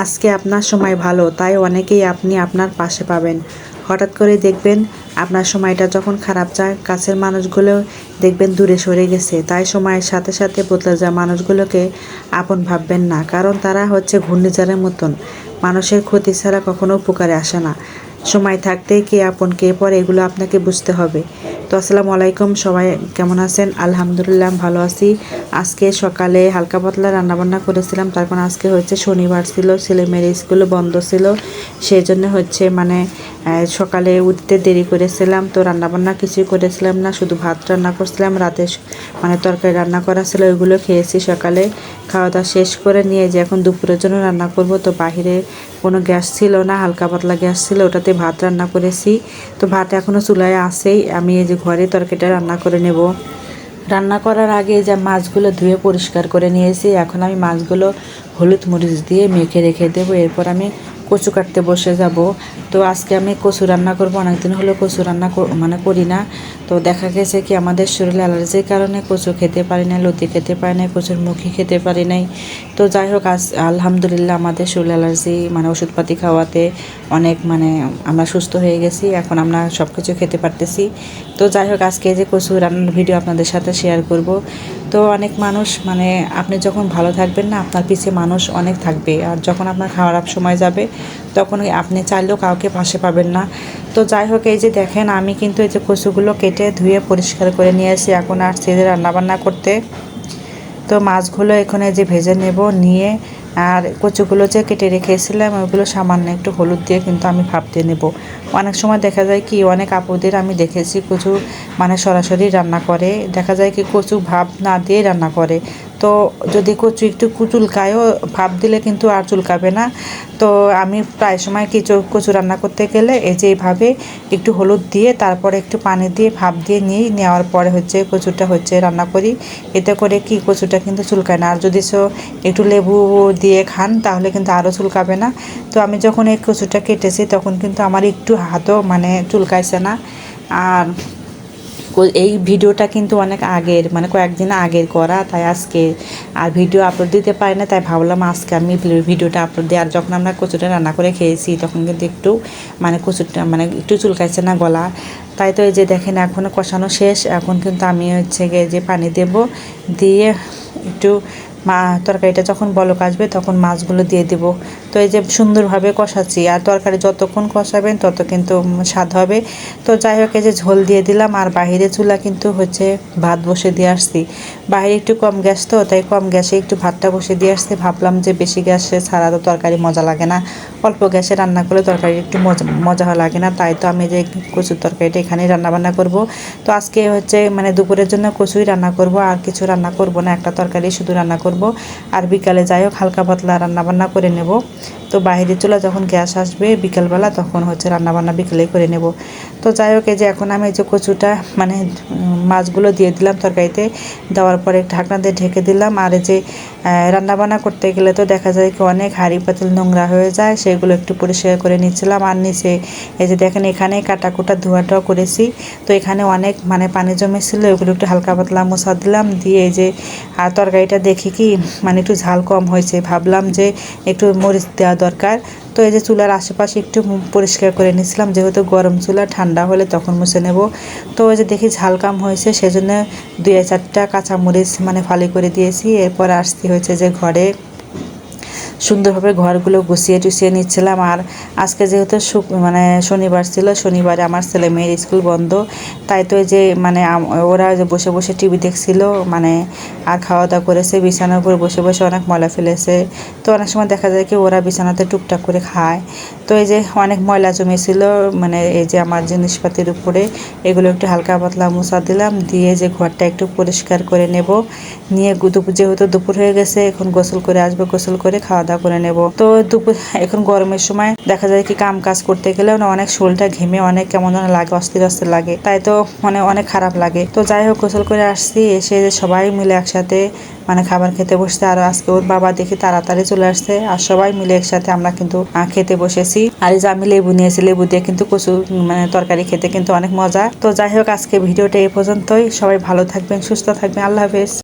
আজকে আপনার সময় ভালো, তাই অনেকেই আপনি আপনার পাশে পাবেন। হঠাৎ করে দেখবেন আপনার সময়টা যখন খারাপ যায়, কাছের মানুষগুলো দেখবেন দূরে সরে গেছে। তাই সময়ের সাথে সাথে বদলে যাওয়া মানুষগুলোকে আপন ভাববেন না, কারণ তারা হচ্ছে ঘূর্ণিঝড়ের মতন। মানুষের ক্ষতি ছাড়া কখনো উপকারে আসে না। সময় থাকতে কে আপন, কে পর, এগুলো আপনাকে বুঝতে হবে। তো আসসালামু আলাইকুম, সবাই কেমন আছেন? আলহামদুলিল্লাহ ভালো আছি। আজকে সকালে হালকা পাতলা রান্নাবান্না করেছিলাম তারপর আজকে হচ্ছে শনিবার ছিল ছেলে মেয়ের স্কুলও বন্ধ ছিল। সেই জন্য হচ্ছে মানে সকালে উঠতে দেরি করেছিলাম, তো রান্নাবান্না কিছুই করেছিলাম না, শুধু ভাত রান্না করছিলাম, রাতে মানে তরকারি রান্না করা ছিল, ওইগুলো খেয়েছি সকালে। খাওয়া দাওয়া শেষ করে নিয়ে যে এখন দুপুরের জন্য রান্না করব, তো বাহিরে কোনো গ্যাস ছিল না, হালকা পাতলা গ্যাস ছিল, ওটাতে ভাত রান্না করেছি। তো ভাত এখনও চুলায় আসেই আমি এই যে ঘরে তরকারিটা রান্না করে নেব। রান্না করার আগে যে মাছগুলো ধুয়ে পরিষ্কার করে নিয়েছি, এখন আমি মাছগুলো হলুদ মরিচ দিয়ে মেখে রেখে দেবো। এরপর আমি কচু কাটতে বসে যাব। তো আজকে আমি কচু রান্না করব, অনেকদিন হলো কচু রান্না মানে করি না। তো দেখা গেছে কি আমাদের শরীরে অ্যালার্জির কারণে কচু খেতে পারি না, লতি খেতে পারি না, কচুর মুখি খেতে পারি নাই। তো যাই হোক, আজ আলহামদুলিল্লাহ আমাদের শরীর অ্যালার্জি মানে ওষুধপাতি খাওয়াতে অনেক মানে আমরা সুস্থ হয়ে গেছি, এখন আমরা সব কিছু খেতে পারতেছি। তো যাই হোক, আজকে যে কচু রান্নার ভিডিও আপনাদের সাথে শেয়ার করব। তো অনেক মানুষ মানে আপনি যখন ভালো থাকবেন না, আপনার পিছিয়ে মানুষ অনেক থাকবে। আর যখন আপনার খারাপ সময় যাবে, তখন আপনি চাইলেও কাউকে পাশে পাবেন না। তো যাই হোক, এই যে দেখেন, আমি কিন্তু এই যে কচুগুলো কেটে ধুয়ে পরিষ্কার করে নিয়ে আসি। এখন আর সেদের রান্নাবান্না করতে তো মাছগুলো এখানে যে ভেজে নেব, নিয়ে আর কচুগুলো যে কেটে রেখেছিলাম ওইগুলো সামান্য একটু হলুদ দিয়ে কিন্তু আমি ভাপতে নেব। অনেক সময় দেখা যায় কি, অনেক আপুদের আমি দেখেছি কচু মানে সরাসরি রান্না করে। দেখা যায় কি কচু ভাপ না দিয়ে রান্না করে। তো যদি কচু একটু চুলকায়ও ভাপ দিলে কিন্তু আর চুলকাবে না। তো আমি প্রায় সময় কিছু কচু রান্না করতে গেলে এই যে এইভাবে একটু হলুদ দিয়ে, তারপরে একটু পানি দিয়ে, ভাপ দিয়ে নিই নেওয়ার পরে হচ্ছে কচুটা হচ্ছে রান্না করি। এতে করে কি কচুটা কিন্তু চুলকায় না। আর যদি সো একটু লেবু দিয়ে খান, তাহলে কিন্তু আরও চুলকাবে না। তো আমি যখন এই কচুটা কেটেছি, তখন কিন্তু আমার একটু হাতও মানে চুলকাইছে না। আর এই ভিডিওটা কিন্তু অনেক আগের মানে কয়েকদিন আগের করা, তাই আজকে আর ভিডিও আপলোড দিতে পারি না, তাই ভাবলাম আজকে আমি ভিডিওটা আপলোড দিই। আর যখন আমরা কচুটা রান্না করে খেয়েছি, তখন কিন্তু একটু মানে কচুটা মানে একটু চুলকাইছে না গলা। তাই তো এই যে দেখেন এখনও কষানো শেষ। এখন কিন্তু আমি হচ্ছে গিয়ে যে পানি দেব, দিয়ে একটু মা, তরকারিটা যখন বলক আসবে তখন মাছগুলো দিয়ে দেব। তো এই যে সুন্দরভাবে কষাচ্ছি, আর তরকারি যতক্ষণ কষাবেন তত কিন্তু স্বাদ হবে। তো যাই হোক, এই যে ঝোল দিয়ে দিলাম, আর বাইরে চুলা কিন্তু হচ্ছে ভাত বসে দিয়ে আসছি। বাইরে একটু কম গ্যাস তো, তাই কম গ্যাসে একটু ভাতটা বসে দিয়ে আসছি। ভাবলাম যে বেশি গ্যাসে ছাড়া তো তরকারি মজা লাগে না। অল্প গ্যাসে রান্না করলে তরকারি একটু মজা মজা লাগে না, তাই তো আমি যে কচুর তরকারিটা এখানেই রান্নাবান্না করব। তো আজকে হচ্ছে মানে দুপুরের জন্য কচুই রান্না করব, আর কিছু রান্না করব না, একটা তরকারি শুধু রান্না করব। আর বিকালে যাই হোক হালকা পাতলা রান্নাবান্না করে নেব। তো বাইরে চুলা যখন গ্যাস আসবে বিকালবেলা, তখন হচ্ছে রান্নাবান্না বিকেলেই করে নেব। তো যাই হোক, এই যে এখন আমি এই যে কচুটা মানে মাছগুলো দিয়ে দিলাম তরকারিতে, দেওয়ার পরে ঢাকনা দিয়ে ঢেকে দিলাম। আর এই যে রান্নাবান্না করতে গেলে তো দেখা যায় কি অনেক হাঁড়ি পাতিল নোংরা হয়ে যায়, সেগুলো একটু পরিষ্কার করে নিচ্ছিলাম। আর নিচে এই যে দেখেন, এখানে কাটাকুটা ধোয়াটাও করেছি। তো এখানে অনেক মানে পানি জমেছিল, ওগুলো একটু হালকা পাতলা মোছা দিলাম। দিয়ে এই যে তরকারিটা দেখি কি মানে একটু ঝাল কম হয়েছে। ভাবলাম যে, একটু মরিচ দেওয়া দরকার। তো এই যে চুলার আশেপাশে একটু পরিষ্কার করে নিয়েছিলাম, যেহেতু গরম চুলা, ঠান্ডা হলে তখন মুছে নেব। তো ওই যে দেখি ঝালকাম হয়েছে, সেজন্য দুই চারটা কাঁচামরিচ মানে ফালি করে দিয়েছি। এরপর আসতে হয়েছে যে ঘরে। সুন্দরভাবে ঘরগুলো গুছিয়ে টুছিয়ে নিচ্ছিলাম। আর আজকে যেহেতু মানে শনিবার ছিল, শনিবারে আমার ছেলে মেয়ের স্কুল বন্ধ। তাই তো যে মানে ওরা যে বসে বসে টিভি দেখছিল মানে আর খাওয়া দাওয়া করেছে, বিছানার উপর বসে বসে অনেক ময়লা ফেলেছে। তো অনেক সময় দেখা যায় কি ওরা বিছানাতে টুকটাক করে খায়। তো এই যে অনেক ময়লা জমেছিল মানে এই যে আমার জিনিসপাতির উপরে, এগুলো একটু হালকা পাতলা মোছা দিলাম, দিয়ে যে ঘরটা একটু পরিষ্কার করে নেব। নিয়ে যেহেতু দুপুর হয়ে গেছে, এখন গোসল করে আসবে, গোসল করে খাওয়া দাওয়া করে নেব। তো দুপুর, এখন গরমের সময় দেখা যায় কি কাম কাজ করতে গেলেও না অনেক শরীরটা ঘেমে অনেক কেমন যেন লাগে, অস্থির অস্থির লাগে। তাই তো মানে অনেক খারাপ লাগে। তো যাই হোক, গোসল করে আসছি, এসে যে সবাই মিলে একসাথে মানে খাবার খেতে বসতে আর আজকে ওর বাবা দেখি তাড়াতাড়ি চলে আসছে, আর সবাই মিলে একসাথে আমরা কিন্তু খেতে বসেছি। আর যে আমি লেবু নিয়েছি, লেবু দিয়ে কিন্তু কচু মানে তরকারি খেতে কিন্তু অনেক মজা। তো যাই হোক, আজকে ভিডিওটা এই পর্যন্তই। সবাই ভালো থাকবেন, সুস্থ থাকবেন। আল্লাহ হাফেজ।